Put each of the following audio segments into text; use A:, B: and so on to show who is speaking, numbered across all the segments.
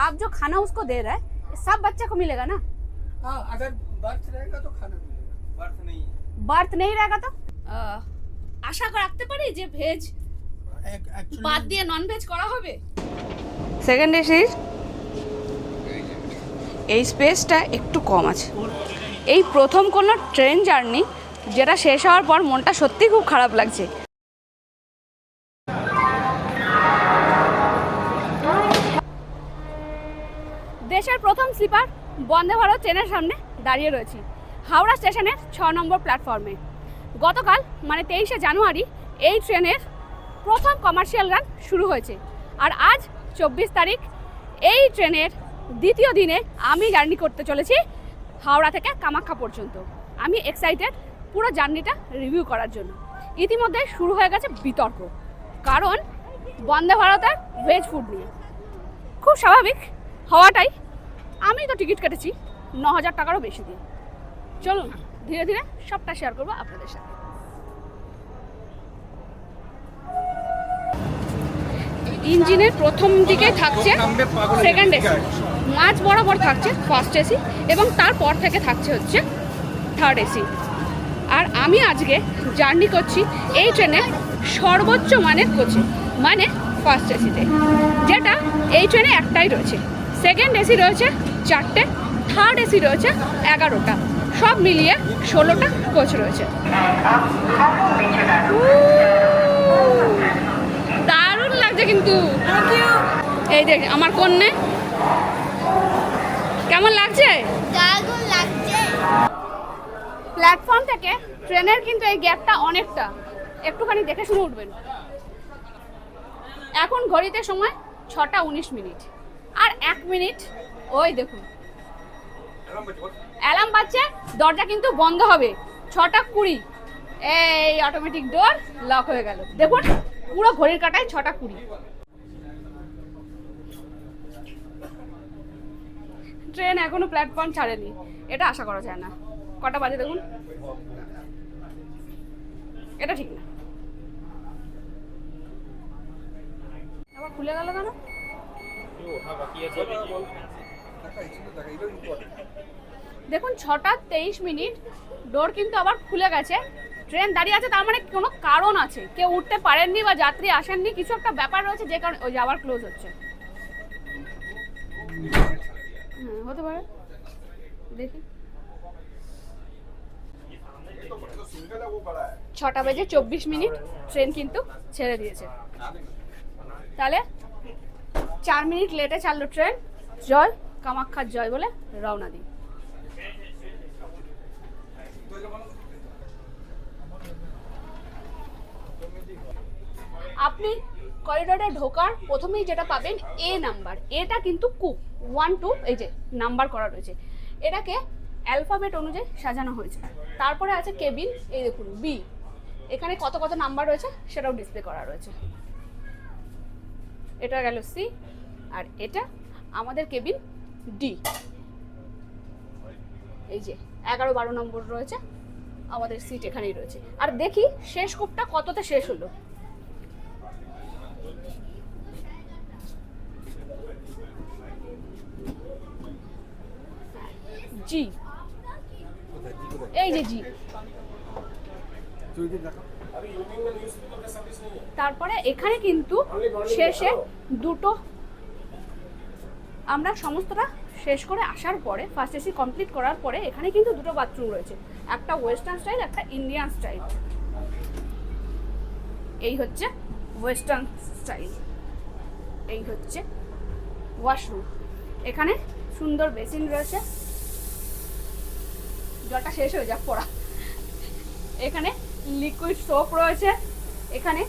A: आप जो खाना उसको दे रहे हैं सब बच्चे को मिलेगा ना
B: हाँ अगर बर्थ रहेगा तो खाना मिलेगा
C: बर्थ नहीं है
A: বার্থ নেই রাখা তো আশা রাখতে পারি যে ভেজ
B: एक- actually-
A: বাদ দিয়ে নন ভেজ করা হবে সেকেন্ড এসির এই স্পেসটা একটু কম আছে এই প্রথম কোনো ট্রেন জার্নি যেটা শেষ হওয়ার পর মনটা সত্যি খুব খারাপ লাগছে স্লিপার বন্দে ভারত ট্রেনের সামনে দাঁড়িয়ে রয়েছি। হাওড়া স্টেশনের ছ নম্বর প্ল্যাটফর্মে। গতকাল মানে তেইশে জানুয়ারি, এই ট্রেনের প্রথম কমার্শিয়াল রান শুরু হয়েছে। আর আজ চব্বিশ তারিখ, এই ট্রেনের দ্বিতীয় দিনে আমি জার্নি করতে চলেছি হাওড়া থেকে কামাখ্যা পর্যন্ত। আমি এক্সাইটেড পুরো জার্নিটা রিভিউ করার জন্য। ইতিমধ্যে শুরু হয়ে গেছে বিতর্ক, কারণ বন্দে ভারতের ভেজ ফুড নিয়ে। খুব স্বাভাবিক হওয়াটাই আমি তো টিকিট কেটেছি ন হাজার টাকারও বেশি দিয়ে। চলুন, ধীরে ধীরে সবটা শেয়ার করব আপনাদের সাথে। ইঞ্জিনের প্রথম দিকে থাকছে সেকেন্ড এসি মাঝ বরাবর থাকছে ফার্স্ট এসি এবং তারপর থেকে থাকছে হচ্ছে থার্ড এসি আর আমি আজকে জার্নি করছি এই ট্রেনে সর্বোচ্চ মানের কোচে মানে ফার্স্ট এসিতে যেটা এই ট্রেনে একটাই রয়েছে। সেকেন্ড এসি রয়েছে চারটে থার্ড এসি রয়েছে এগারোটা। সব মিলিয়ে ষোলোটা কোচ রয়েছে। দারুণ লাগছে কিন্তু। এই দেখ আমার কন্যে। কেমন লাগছে?
D: দারুণ লাগছে।
A: প্ল্যাটফর্ম থেকে ট্রেনের কিন্তু এই গ্যাপটা অনেকটা। একটুখানি দেখে শুনে উঠবেন। এখন ঘড়িতে সময় ছটা উনিশ মিনিট। আর এক মিনিট ওই দেখুন। অ্যালার্ম বাজছে, দরজা কিন্তু বন্ধ হবে। ছটা কুড়ি। এই অটোমেটিক ডোর লক হয়ে গেল। দেখুন, পুরো ঘড়ির কাটায় ছটা কুড়ি। ট্রেন এখনও প্ল্যাটফর্ম ছাড়েনি। এটা আশা করা যায় না। কটা বাজে দেখুন? এটা ঠিক না। আবার খুলে গেল কেন? দেখুন, ছটা তেইশ মিনিট ডোর কিন্তু আবার খুলে গেছে। ট্রেন দাঁড়িয়ে আছে, তার মানে কোনো কারণ আছে। কেউ উঠতে পারেননি বা যাত্রী আসেননি, কিছু একটা ব্যাপার রয়েছে যে কারণে ওই আবার ক্লোজ হচ্ছে। হতে পারে। দেখি। ছটা বেজে চব্বিশ মিনিট ট্রেন কিন্তু ছেড়ে দিয়েছে। তাহলে, চার মিনিট লেটে ছাড়লো ট্রেন জয়। কামাখ্যার জয় বলে রওনা দিই। আপনি করিডোরে ঢোকার প্রথমেই যেটা পাবেন এ নাম্বার এটা কিন্তু কুক ওয়ান টু এই যে নাম্বার করা রয়েছে। এটাকে অ্যালফাবেট অনুযায়ী সাজানো হয়েছে। তারপরে আছে কেবিন, এই দেখুন বি এখানে কত কত নাম্বার রয়েছে সেটাও ডিসপ্লে করা রয়েছে। এটা গেল সি আর এটা আমাদের কেবিন ডি এই যে, এগারো বারো নম্বর রয়েছে, আমাদের সিট এখানেই রয়েছে। আর দেখি, শেষ কূপটা কততে শেষ হলো? জি এই যে জি তারপরে এখানে কিন্তু শেষে দুটো আমরা সমস্তটা শেষ করে আসার পরে ফার্স্ট এসি কমপ্লিট করার পরে এখানে কিন্তু দুটো বাথরুম রয়েছে। একটা ওয়েস্টার্ন স্টাইল একটা ইন্ডিয়ান স্টাইল এই হচ্ছে ওয়েস্টার্ন স্টাইল এই হচ্ছে ওয়াশরুম এখানে সুন্দর বেসিন রয়েছে। জলটা শেষ হয়ে যাক, পড়া। এখানে লিকুইড সোপ রয়েছে। এখানে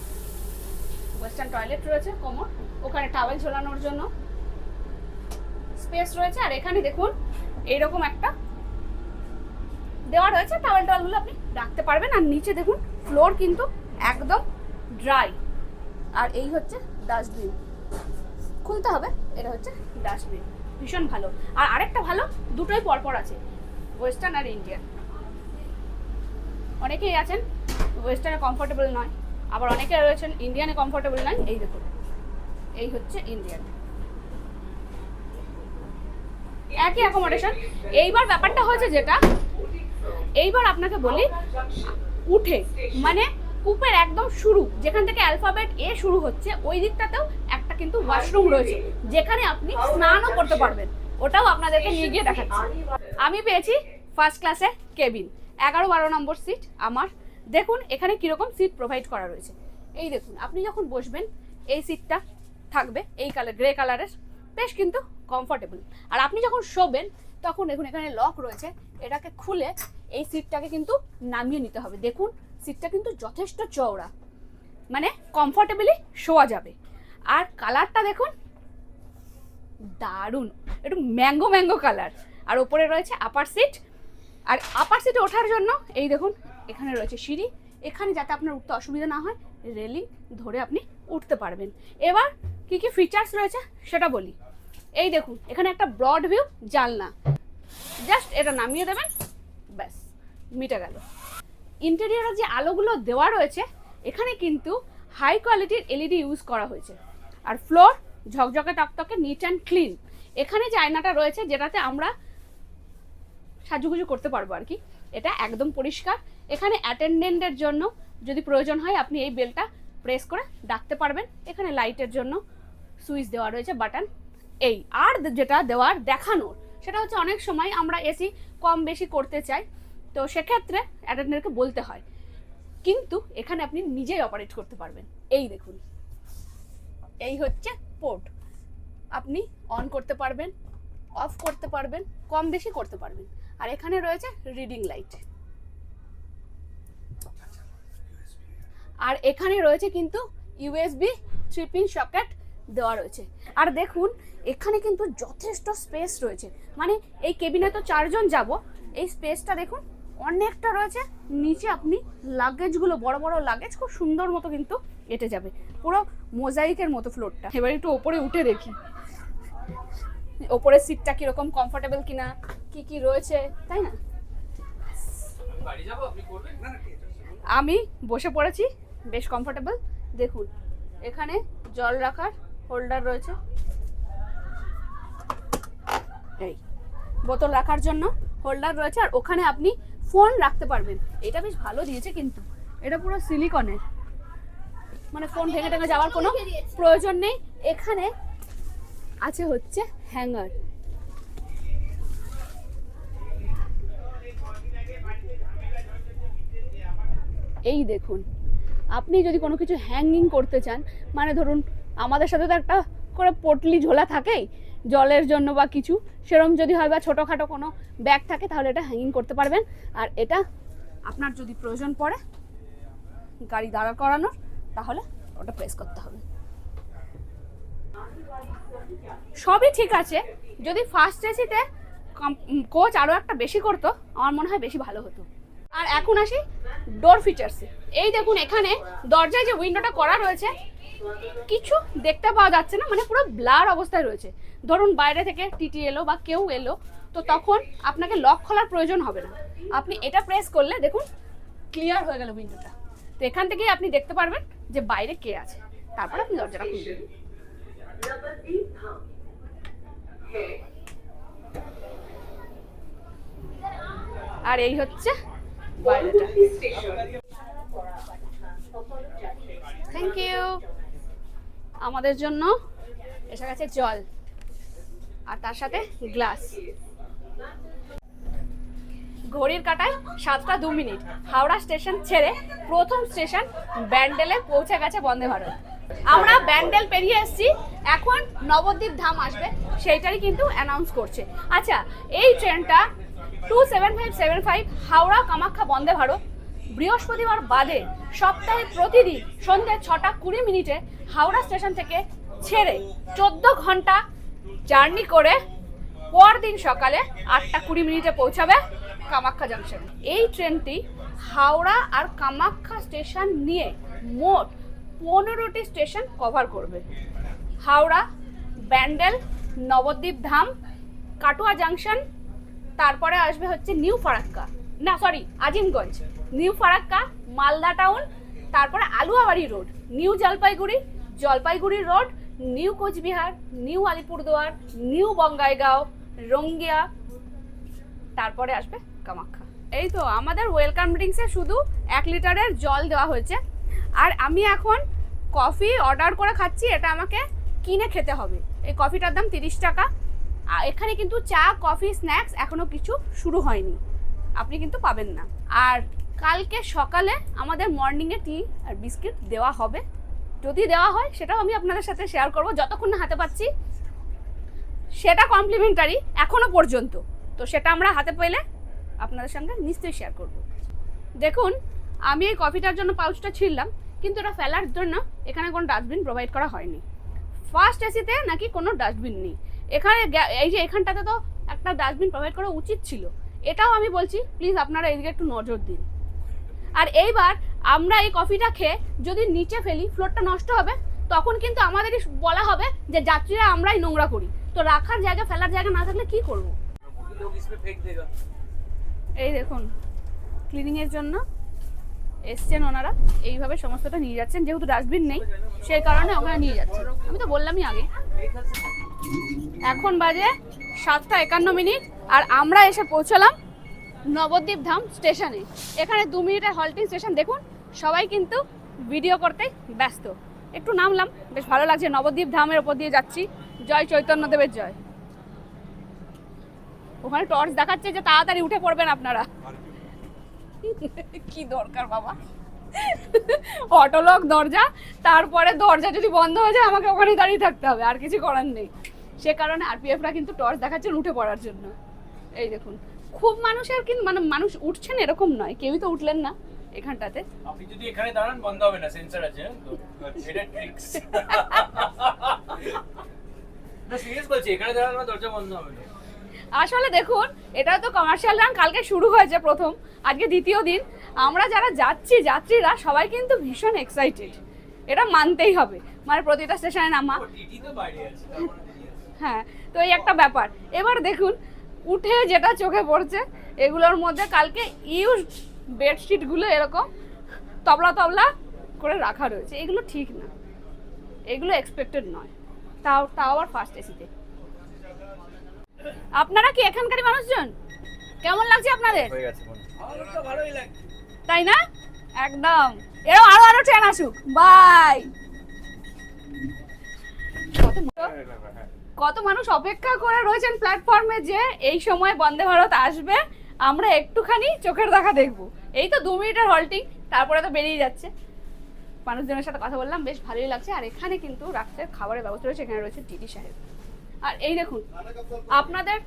A: ওয়েস্টার্ন টয়লেট রয়েছে কমন ওখানে টাওয়েল ঝোলানোর জন্য। স্পেস রয়েছে, আর এখানে দেখুন এইরকম একটা দেওয়া রয়েছে টাওয়েল টাওয়েলগুলো আপনি রাখতে পারবেন, আর নিচে দেখুন ফ্লোর কিন্তু একদম ড্রাই আর এই হচ্ছে ডাস্টবিন খুলতে হবে, এটা হচ্ছে ডাস্টবিন ভীষণ ভালো। আর আরেকটা ভালো, দুটোই পরপর আছে ওয়েস্টার্ন আর ইন্ডিয়ান অনেকেই আছেন ওয়েস্টার্নে কমফোর্টেবল নয়, আবার অনেকে রয়েছেন ইন্ডিয়ানে কমফোর্টেবল নয়, এই দেখুন, এই হচ্ছে ইন্ডিয়ান একই অ্যাকোমোডেশন এইবার ব্যাপারটা হয়েছে যেটা, এইবার আপনাকে বলি, উঠে মানে কূপের একদম শুরু, যেখান থেকে অ্যালফাবেট এ শুরু হচ্ছে, ওই দিকটাতেও একটা কিন্তু ওয়াশরুম রয়েছে, যেখানে আপনি স্নানও করতে পারবেন। ওটাও আপনাদেরকে নিয়ে গিয়ে দেখাচ্ছি। আমি পেয়েছি ফার্স্ট ক্লাসে কেবিন এগারো বারো নম্বর সিট আমার। দেখুন, এখানে কীরকম সিট প্রোভাইড করা রয়েছে। এই দেখুন, আপনি যখন বসবেন, এই সিটটা থাকবে, এই কালার গ্রে কালারের বেশ কিন্তু কমফোর্টেবল আর আপনি যখন শোবেন, তখন দেখুন এখানে লক রয়েছে, এটাকে খুলে এই সিটটাকে কিন্তু নামিয়ে নিতে হবে। দেখুন সিটটা কিন্তু যথেষ্ট চওড়া মানে কমফোর্টেবলি শোয়া যাবে। আর কালারটা দেখুন, দারুণ, একটু ম্যাঙ্গো ম্যাঙ্গো কালার আর ওপরে রয়েছে আপার সিট আর আপার সিটে ওঠার জন্য এই দেখুন, এখানে রয়েছে সিঁড়ি। এখানে যাতে আপনার উঠতে অসুবিধা না হয় রেলিং ধরে আপনি উঠতে পারবেন। এবার কি কি ফিচার্স রয়েছে সেটা বলি। এই দেখুন, এখানে একটা ব্রড ভিউ জানলা জাস্ট এটা নামিয়ে দেবেন, ব্যাস, মিটে গেল। ইন্টেরিয়রের যে আলোগুলো দেওয়া রয়েছে, এখানে কিন্তু হাই কোয়ালিটির এলইডি ইউজ করা হয়েছে। আর ফ্লোর ঝকঝকে টকটকে নিট অ্যান্ড ক্লিন এখানে যে আয়নাটা রয়েছে, যেটাতে আমরা সাজুগুজু করতে পারব আর কি, এটা একদম পরিষ্কার। এখানে অ্যাটেন্ডেন্টের জন্য যদি প্রয়োজন হয়, আপনি এই বেলটা প্রেস করে ডাকতে পারবেন। এখানে লাইটের জন্য সুইচ দেওয়া রয়েছে, বাটন এই। আর যেটা দেওয়ার দেখানোর, সেটা হচ্ছে অনেক সময় আমরা এসি কম বেশি করতে চাই, তো সেক্ষেত্রে অ্যাটেন্ডেন্টকে বলতে হয়। কিন্তু এখানে আপনি নিজেই অপারেট করতে পারবেন। এই দেখুন। এই হচ্ছে পোর্ট আপনি অন করতে পারবেন অফ করতে পারবেন, কম বেশি করতে পারবেন। আর এখানে রয়েছে রিডিং লাইট আর এখানে রয়েছে কিন্তু ইউএসবি থ্রি পিন সকেট দেওয়া রয়েছে। আর দেখুন এখানে কিন্তু যথেষ্ট স্পেস রয়েছে। মানে এই কেবিনে তো চারজন যাব এই স্পেসটা দেখুন অনেকটা রয়েছে। নিচে আপনি লাগেজগুলো বড় বড় লাগেজ খুব সুন্দর মতো কিন্তু এটে যাবে। পুরো মোজাইকের মতো ফ্লোরটা এবার একটু ওপরে উঠে দেখি। ওপরের সিটটা কীরকম কমফোর্টেবল কিনা কি কি রয়েছে তাই না? আমি বসে পড়েছি বেশ কমফোর্টেবল দেখুন এখানে জল রাখার হোল্ডার রয়েছে। এই। বোতল রাখার জন্য হোল্ডার রয়েছে আর ওখানে আপনি ফোন রাখতে পারবেন। এটা বেশ ভালো দিয়েছে কিন্তু। এটা পুরো সিলিকনের মানে ফোন ভেঙে টেঙে যাওয়ার কোনো প্রয়োজন নেই। এখানে আছে হচ্ছে হ্যাঙ্গার এই দেখুন আপনি যদি কোনো কিছু হ্যাঙ্গিং করতে চান মানে ধরুন আমাদের সাথে তো একটা করে পটলি ঝোলা থাকেই, জলের জন্য বা কিছু। সেরম যদি হয় বা ছোটোখাটো কোনো ব্যাগ থাকে, তাহলে এটা হ্যাঙ্গিং করতে পারবেন। আর এটা আপনার যদি প্রয়োজন পড়ে, গাড়ি দাঁড়া করানোর, তাহলে ওটা প্রেস করতে হবে। সবই ঠিক আছে। যদি ফার্স্ট এসিতে কোচ আরও একটা বেশি করতো, আমার মনে হয় বেশি ভালো হতো। আর এখন আসি ডোর ফিচার্সে এই দেখুন এখানে দরজায় যে উইন্ডোটা করা রয়েছে, কিছু দেখতে পাওয়া যাচ্ছে না মানে পুরো ব্লার অবস্থায় রয়েছে। ধরুন বাইরে থেকে টিটি এলো বা কেউ এলো, তো তখন আপনাকে লক খোলার প্রয়োজন হবে না। আপনি এটা প্রেস করলে দেখুন ক্লিয়ার হয়ে গেল উইন্ডোটা তো এখান থেকেই আপনি দেখতে পারবেন যে বাইরে কে আছে। তারপর আপনি দরজাটা খুলবেন। আর এই হচ্ছে থ্যাংক ইউ আমাদের জন্য এসে গেছে জল আর তার সাথে গ্লাস। ঘড়ির কাটায় সাতটা দু মিনিট। হাওড়া স্টেশন ছেড়ে প্রথম স্টেশন ব্যান্ডেলে পৌঁছে গেছে বন্দে ভারত। আমরা ব্যান্ডেল পেরিয়ে এসেছি। এখন নবদ্বীপ ধাম আসবে, সেইটারই কিন্তু অ্যানাউন্স করছে। আচ্ছা এই ট্রেনটা two seven five seven five Howrah Kamakhya Vande Bharat. বৃহস্পতিবার বাদে সপ্তাহে প্রতিদিন সন্ধ্যে ছটা কুড়ি মিনিটে হাওড়া স্টেশন থেকে ছেড়ে চোদ্দ ঘণ্টা জার্নি করে পরদিন সকালে আটটা কুড়ি মিনিটে পৌঁছাবে কামাখ্যা জাংশন। এই ট্রেনটি হাওড়া আর কামাখ্যা স্টেশন নিয়ে মোট পনেরোটি স্টেশন কভার করবে। হাওড়া, ব্যান্ডেল, নবদ্বীপ ধাম, কাটুয়া জাংশন তারপরে আসবে হচ্ছে নিউ ফারাক্কা। না sorry Azimganj. New Farakka, Malda town, তারপরে Aluabari road. New Jalpaiguri Jalpaiguri road, new Coochbehar, new Alipurduar, new Bongaigaon, Rangiya, তারপরে আসবে কামাখ্যা। এই তো, আমাদের ওয়েলকাম ড্রিঙ্কসে শুধু এক লিটারের জল দেওয়া হয়েছে। আর আমি এখন কফি অর্ডার করে খাচ্ছি, এটা আমাকে কিনে খেতে হবে। এই কফিটার দাম তিরিশ টাকা। এখানে কিন্তু চা, কফি, স্ন্যাক্স এখনও কিছু শুরু হয়নি। আপনি কিন্তু পাবেন না। আর কালকে সকালে আমাদের মর্নিংয়ে টি আর বিস্কিট দেওয়া হবে। যদি দেওয়া হয়, সেটাও আমি আপনাদের সাথে শেয়ার করব। যতক্ষণ না হাতে পাচ্ছি, সেটা কমপ্লিমেন্টারি এখনও পর্যন্ত। তো সেটা আমরা হাতে পেলে আপনাদের সঙ্গে নিশ্চয়ই শেয়ার করব। দেখুন, আমি এই কফিটার জন্য পাউচটা ছিললাম কিন্তু এটা ফেলার জন্য এখানে কোনো ডাস্টবিন প্রোভাইড করা হয়নি। ফার্স্ট এসিতে নাকি কোনো ডাস্টবিন নেই। এখানে এই যে এখানটাতে তো একটা ডাস্টবিন প্রোভাইড করা উচিত ছিল। এটাও আমি বলছি প্লিজ আপনারা এদিকে একটু নজর দিন। আর এইবার আমরা এই কফিটা খেয়ে যদি নিচে ফেলি ফ্লোরটা নষ্ট হবে, তখন কিন্তু আমাদেরই বলা হবে যে যাত্রীরা আমরাই নোংরা করি। তো রাখার জায়গা, ফেলার জায়গা না থাকলে কি করব? এই দেখুন ক্লিনিং এর জন্য এসছেন ওনারা। এইভাবে সমস্তটা নিয়ে যাচ্ছেন, যেহেতু ডাস্টবিন নেই, সেই কারণে ওখানে নিয়ে যাচ্ছে আমি তো বললামই আগে। এখন বাজে সাতটা একান্ন মিনিট আর আমরা এসে পৌঁছলাম নবদ্বীপ ধাম স্টেশনে। এখানে দু মিনিটের হল্টিং স্টেশন দেখুন, সবাই কিন্তু ভিডিও করতে ব্যস্ত। একটু নামলাম, বেশ ভালো লাগছে, নবদ্বীপ ধামের ওপর দিয়ে যাচ্ছি। জয় চৈতন্যদেবের জয়। ওখানে টর্চ দেখাচ্ছে যে তাড়াতাড়ি উঠে পড়বেন আপনারা। কি দরকার বাবা? অটোলক দরজা, তারপরে দরজা যদি বন্ধ হয়ে যায়, আমাকে ওখানে দাঁড়িয়ে থাকতে হবে, আর কিছু করার নেই। সে কারণে আরপিএফরা কিন্তু টর্চ দেখাচ্ছেন উঠে পড়ার জন্য। এই দেখুন খুব মানুষ আর কিন্তু মানে মানুষ উঠছেন এরকম নয় কেউই তো উঠলেন না এখানটাতে।
C: আপনি যদি এখানে দাঁড়ান বন্ধ হবে না সেন্সর আছে তো এটা ট্রিক্স না সিরিয়াস বলছি এখানে দাঁড়ান না দরজা বন্ধ হবে না।
A: আসলে দেখুন এটা তো কমার্শিয়াল রান কালকে শুরু হয়েছে প্রথম আজকে দ্বিতীয় দিন। আমরা যারা যাচ্ছি যাত্রীরা সবাই কিন্তু ভীষণ এক্সাইটেড এটা মানতেই হবে। মানে প্রতিটা স্টেশনে নামা।
C: তো বাইরে আছে।
A: হ্যাঁ তো এই একটা ব্যাপার। এবার দেখুন উঠে যেটা চোখে পড়ছে এগুলোর মধ্যে কালকে ইউজ বেডশিটগুলো এরকম তবলা তবলা করে রাখা রয়েছে। এগুলো ঠিক না। এগুলো এক্সপেক্টেড নয়। তাও তাও আবার ফার্স্ট এসিতে আপনারা কি এখানকারই মানুষজন? কেমন লাগছে আপনাদের? তাই না? একদম। এরকম আরও আরও ট্রেন আসুক। বাই কত মানুষ অপেক্ষা করে রয়েছেন প্ল্যাটফর্মে যে এই সময় বন্দে ভারত আসবে, আমরা একটুখানি চোখের দেখা দেখব। এই তো দু মিনিটের হল্টিং তারপরে তো বেরিয়ে যাচ্ছে। মানুষজনের সাথে কথা বললাম, বেশ ভালোই লাগছে। আর এখানে কিন্তু রাত্রের খাবারের ব্যবস্থা রয়েছে, এখানে রয়েছে টিটি সাহেব। আর এই দেখুন, আপনাদের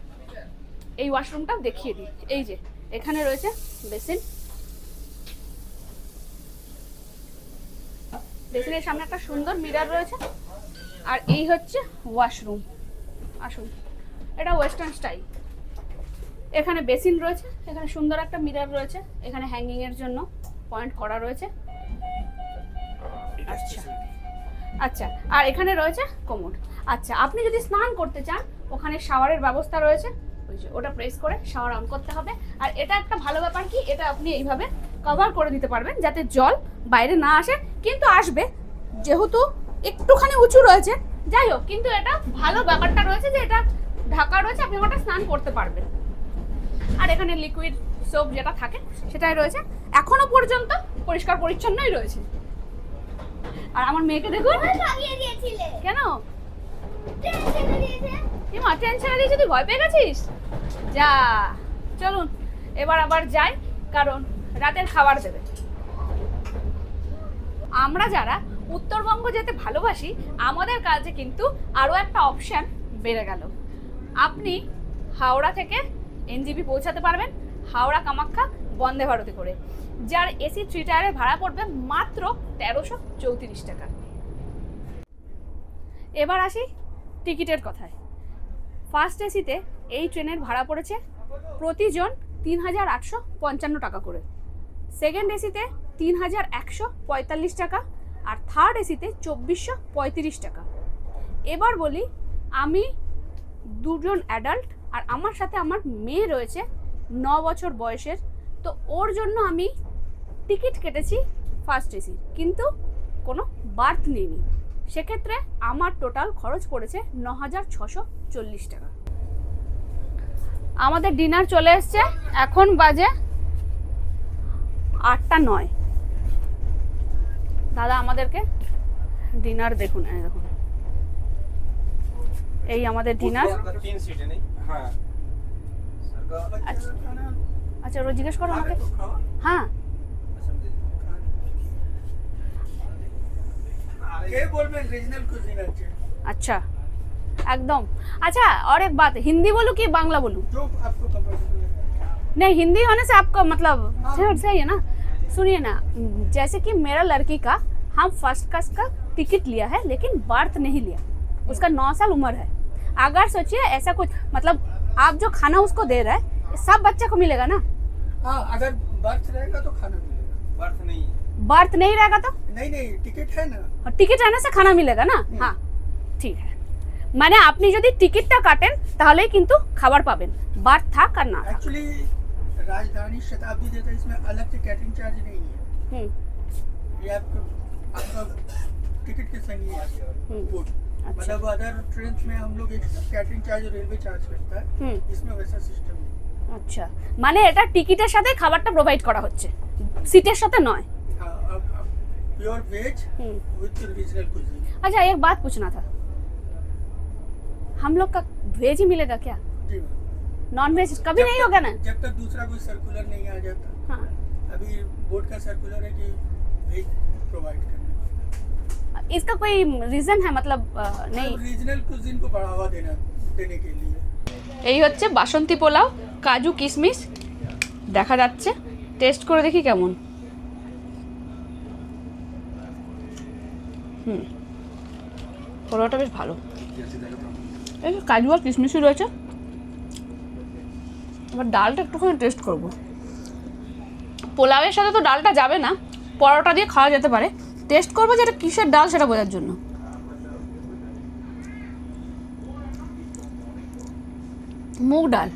A: এই ওয়াশরুমটা দেখিয়ে দিই। এই যে, এখানে রয়েছে বেসিন। বেসিনের সামনে একটা সুন্দর মিরার রয়েছে। আর এই হচ্ছে ওয়াশরুম আসুন। এটা ওয়েস্টার্ন স্টাইল এখানে বেসিন রয়েছে এখানে সুন্দর একটা মিরার রয়েছে এখানে হ্যাঙ্গিং এর জন্য পয়েন্ট করা রয়েছে। আচ্ছা। আচ্ছা আর এখানে রয়েছে কোমোড আচ্ছা আপনি যদি স্নান করতে চান ওখানে শাওয়ারের ব্যবস্থা রয়েছে। ওই যে ওটা প্রেস করে শাওয়ার অন করতে হবে। আর এটা একটা ভালো ব্যাপার কি এটা আপনি এইভাবে কভার করে দিতে পারবেন যাতে জল বাইরে না আসে কিন্তু আসবে। যেহেতু একটুখানি উঁচু রয়েছে যাই হোক কিন্তু এটা ভালো ব্যাপারটা রয়েছে যে এটা ঢাকা রয়েছে আপনি ওটা স্নান করতে পারবেন। আর এখানে লিকুইড সোপ যেটা থাকে সেটাই রয়েছে। এখনও পর্যন্ত পরিষ্কার পরিচ্ছন্নই রয়েছে। আর আমার মেয়েকে দেখুন। কেন? মা ট্রেন ছেড়ে দিয়েছি তুই ভয় পেয়ে গেছিস? যা চলুন এবার আবার যাই কারণ রাতের খাবার দেবে। আমরা যারা উত্তরবঙ্গ যেতে ভালোবাসি, আমাদের কাজে কিন্তু আরও একটা অপশান বেড়ে গেল। আপনি হাওড়া থেকে এনজিবি পৌঁছাতে পারবেন, হাওড়া কামাখ্যা বন্দে ভারতে করে, যার এসি থ্রি টায়ারের ভাড়া পড়বে মাত্র তেরোশো চৌত্রিশ টাকা। এবার আসি টিকিটের কথায়। ফার্স্ট এসিতে এই ট্রেনের ভাড়া পড়েছে প্রতিজন তিন হাজার আটশো পঞ্চান্ন টাকা করে। সেকেন্ড এসিতে তিন হাজার একশো পঁয়তাল্লিশ টাকা আর থার্ড এসিতে চব্বিশশো পঁয়ত্রিশ টাকা। এবার বলি, আমি দুজন অ্যাডাল্ট আর আমার সাথে আমার মেয়ে রয়েছে ন বছর বয়সের, তো ওর জন্য আমি টিকিট কেটেছি ফার্স্ট এসির কিন্তু কোনো বার্থ নিইনি। সেক্ষেত্রে আমার টোটাল খরচ পড়েছে ন হাজার ছশো চল্লিশ টাকা। আমাদের ডিনার চলে এসছে, এখন বাজে আটটা নয়। দাদা আমাদেরকে ডিনার দেখুন এই দেখুন এই আমাদের ডিনার
C: तीन सीटें नहीं हाँ
A: আচ্ছা আচ্ছা ওরা জিজ্ঞেস করো আমাকে
B: तो खाओ
A: হ্যাঁ
B: के बोल में रीजनल कुजीन अच्छे
A: अच्छा एकदम अच्छा और एक बात हिंदी बोलूं कि बांग्ला बोलूं
B: जो आपको कंफर्टेबल लगे
A: नहीं हिंदी होने से आपको मतलब
B: हाँ।
A: सही सही है ना सुनिए ना जैसे कि मेरा लड़की का हम फर्स्ट क्लास का टिकट लिया है लेकिन बर्थ नहीं लिया उसका नौ साल उम्र है अगर सोचिए ऐसा कुछ मतलब आप जो खाना उसको दे रहे हैं सब बच्चे को मिलेगा ना
B: हाँ अगर बर्थ रहेगा तो खाना मिलेगा
C: बर्थ नहीं है
A: बर्थ नहीं रहेगा तो
B: नहीं नहीं टिकट है ना
A: और টিকিট আনে সে খানা মিলেগা না হ্যাঁ ঠিক আছে মানে আপনি যদি টিকিটটা কাটেন তাহলেই কিন্তু খাবার পাবেন বার্থ থাক আর না থাক
B: एक्चुअली राजधानी शताब्दी देता है इसमें अलग से कैटरिंग चार्ज नहीं है
A: হুম
B: ये आपको आपका टिकट के संग ही आता
A: हम्म।
B: है फूड
A: अच्छा
B: मतलब अदर ट्रेन में हम लोग एक्स्ट्रा कैटरिंग चार्ज और रेलवे चार्ज करता है
A: হুম
B: इसमें वैसा सिस्टम नहीं
A: আচ্ছা মানে এটা টিকিটের সাথে খাবারটা প্রোভাইড করা হচ্ছে সিটের সাথে নয়
B: हाँ अब pure veg
A: hmm
B: with regional cuisine
A: अच्छा एक बात पूछना था हम लोग का वेज ही मिलेगा क्या
B: जी मैम
A: नॉन वेज कभी
B: जब
A: नहीं
B: तक-
A: होगा ना
B: जब तक दूसरा कोई सर्कुलर नहीं आ जाता
A: हाँ
B: अभी बोर्ड का सर्कुलर है कि वेज प्रोवाइड करना
A: इसका कोई रीजन है मतलब अ, नहीं
B: रीजनल कुजीन को बढ़ावा देना देने के लिए
A: এই হচ্ছে বাসন্তী পোলাও কাজু কিশমিশ দেখা যাচ্ছে টেস্ট করে দেখি কেমন হুম পোলাওটা বেশ ভালো এই যে কাজু আর কিশমিশই রয়েছে এবার ডালটা একটুখানি টেস্ট করব। পোলাওয়ের সাথে তো ডালটা যাবে না, পরোটা দিয়ে খাওয়া যেতে পারে। টেস্ট করব যে এটা কিসের ডাল সেটা বোঝার জন্য। মুগ ডাল।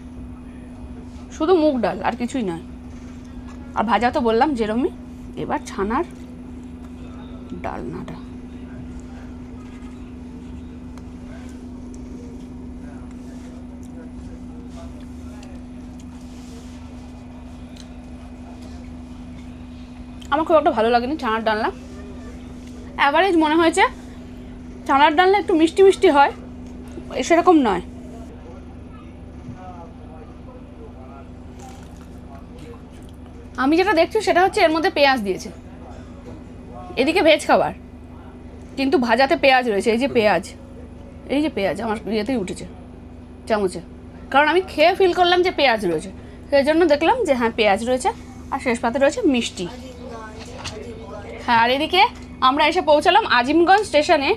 A: শুধু মুগ ডাল, আর কিছুই নয়। আর ভাজা তো বললাম, যেরমই। এবার ছানার ডালনাটা। আমার খুব একটা ভালো লাগেনি ছানার ডালনা। অ্যাভারেজ মনে হয়েছে ছানার ডালনা একটু মিষ্টি মিষ্টি হয়, সেরকম নয়। আমি যেটা দেখছি সেটা হচ্ছে এর মধ্যে পেঁয়াজ দিয়েছে। এদিকে ভেজ খাবার, কিন্তু ভাজাতে পেঁয়াজ রয়েছে, এই যে পেঁয়াজ, এই যে পেঁয়াজ আমার ইয়েতেই উঠেছে, চামচে। কারণ আমি খেয়ে ফিল করলাম যে পেঁয়াজ রয়েছে, সেই জন্য দেখলাম যে হ্যাঁ পেঁয়াজ রয়েছে আর শেষ পাতে রয়েছে মিষ্টি। হ্যাঁ আর এদিকে আমরা এসে পৌঁছালাম আজিমগঞ্জ স্টেশনে।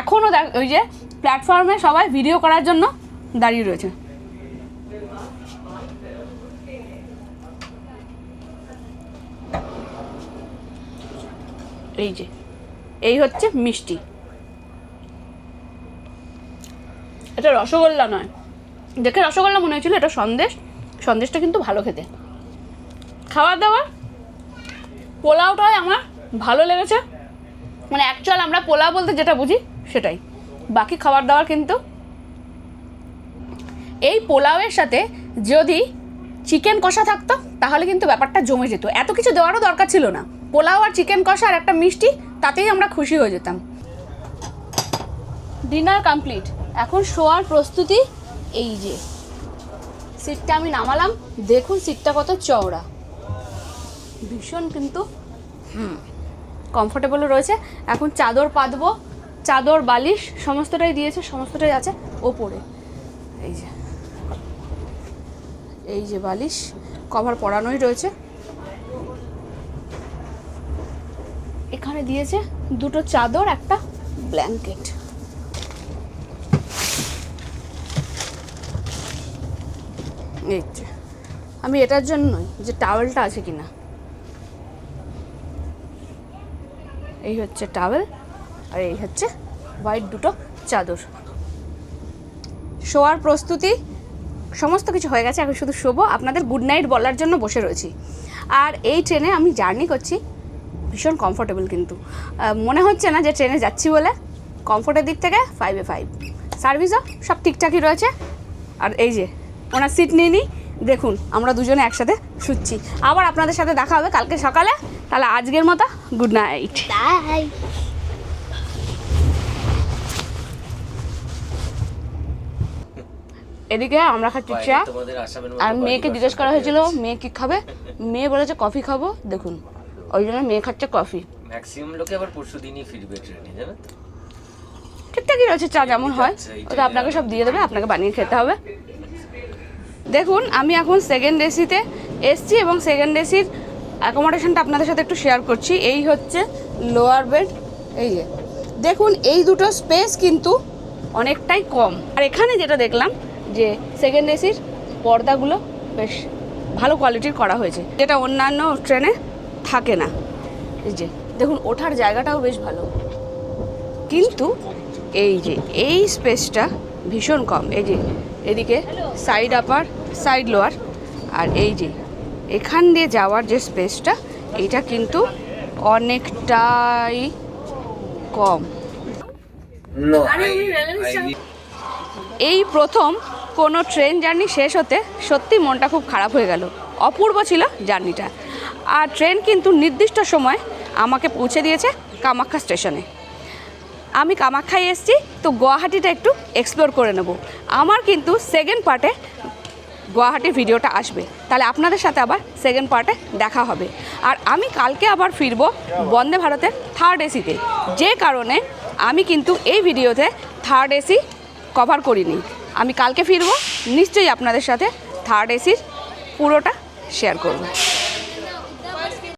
A: এখনও ওই যে প্ল্যাটফর্মে সবাই ভিডিও করার জন্য দাঁড়িয়ে রয়েছে। এই যে, এই হচ্ছে মিষ্টি। এটা রসগোল্লা নয়। দেখে রসগোল্লা মনে হয়েছিল, এটা সন্দেশ। সন্দেশটা কিন্তু ভালো খেতে। খাবার দাবার পোলাওটাই আমার ভালো লেগেছে। মানে অ্যাকচুয়াল আমরা পোলাও বলতে যেটা বুঝি, সেটাই। বাকি খাবার দাবার কিন্তু এই পোলাওয়ের সাথে যদি চিকেন কষা থাকতো, তাহলে কিন্তু ব্যাপারটা জমে যেত। এত কিছু দেওয়ারও দরকার ছিল না। পোলাও আর চিকেন কষা আর একটা মিষ্টি, তাতেই আমরা খুশি হয়ে যেতাম। ডিনার কমপ্লিট এখন শোয়ার প্রস্তুতি এই যে। সিটটা আমি নামালাম। দেখুন সিটটা কত চওড়া। ভীষণ কিন্তু কমফোর্টেবলও রয়েছে। এখন চাদর পাতবো, চাদর, বালিশ, সমস্তটাই দিয়েছে, সমস্তটাই আছে ওপরে। এই যে এই যে বালিশ কভার পরানোই রয়েছে। এখানে দিয়েছে দুটো চাদর, একটা ব্ল্যাঙ্কেট এই যে, আমি এটার জন্যই যে টাওয়েলটা আছে কিনা। এই হচ্ছে টাওয়েল, আর এই হচ্ছে হোয়াইট দুটো চাদর। শোয়ার প্রস্তুতি, সমস্ত কিছু হয়ে গেছে, এখন শুধু শোবো। আপনাদের গুড নাইট বলার জন্য বসে রয়েছি। আর এই ট্রেনে আমি জার্নি করছি, ভীষণ কমফোর্টেবল কিন্তু। মনে হচ্ছে না যে ট্রেনে যাচ্ছি বলে। কমফোর্টের দিক থেকে ফাইভে ফাইভ সার্ভিসও সব ঠিকঠাকই রয়েছে। আর এই যে, ওনার সিট নিয়ে নিই। দেখুন, আমরা দুজনে একসাথে শুচ্ছি। আবার আপনাদের সাথে দেখা হবে কালকে সকালে। তাহলে আজকের মতো গুড নাইট এদিকে আমরা খাচ্ছি চা। আর মেয়েকে জিজ্ঞেস করা হয়েছিল মেয়ে কি খাবে? মেয়ে বলেছে কফি খাব। দেখুন ওই জন্য মেয়ে খাচ্ছে কফি।
E: ম্যাক্সিমাম লোকে আবার পরশু দিনই ফিরবে ট্রেনে জানো?
A: ঠিকঠাকই রয়েছে চা যেমন হয়।
E: আচ্ছা,
A: ওটা আপনাকে সব দিয়ে দেবে আপনাকে বানিয়ে খেতে হবে। দেখুন আমি এখন সেকেন্ড এসিতে এসছি এবং সেকেন্ড এসির অ্যাকোমোডেশনটা আপনাদের সাথে একটু শেয়ার করছি। এই হচ্ছে লোয়ার বেড এই যে। দেখুন এই দুটো স্পেস কিন্তু অনেকটাই কম। আর এখানে যেটা দেখলাম যে সেকেন্ড এসির পর্দাগুলো বেশ ভালো কোয়ালিটির করা হয়েছে। যেটা অন্যান্য ট্রেনে থাকে না। এই যে দেখুন ওঠার জায়গাটাও বেশ ভালো। কিন্তু এই যে এই স্পেসটা ভীষণ কম। এই যে এদিকে সাইড আপার সাইড লোয়ার আর এই যে এখান দিয়ে যাওয়ার যে স্পেসটা এইটা কিন্তু অনেকটাই কম। এই প্রথম কোনো ট্রেন জার্নি শেষ হতে সত্যি মনটা খুব খারাপ হয়ে গেল। অপূর্ব ছিল জার্নিটা। আর ট্রেন কিন্তু নির্দিষ্ট সময় আমাকে পৌঁছে দিয়েছে কামাখ্যা স্টেশনে। আমি কামাখ্যায় এসেছি তো গুয়াহাটিটা একটু এক্সপ্লোর করে নেব। আমার কিন্তু সেকেন্ড পার্টে গুয়াহাটির ভিডিওটা আসবে। তাহলে আপনাদের সাথে আবার সেকেন্ড পার্টে দেখা হবে। আর আমি কালকে আবার ফিরব বন্দে ভারতের থার্ড এসিতে যে কারণে আমি কিন্তু এই ভিডিওতে থার্ড এসি কভার করিনি। আমি কালকে ফিরব, নিশ্চয়ই আপনাদের সাথে থার্ড এসির পুরোটা শেয়ার করব।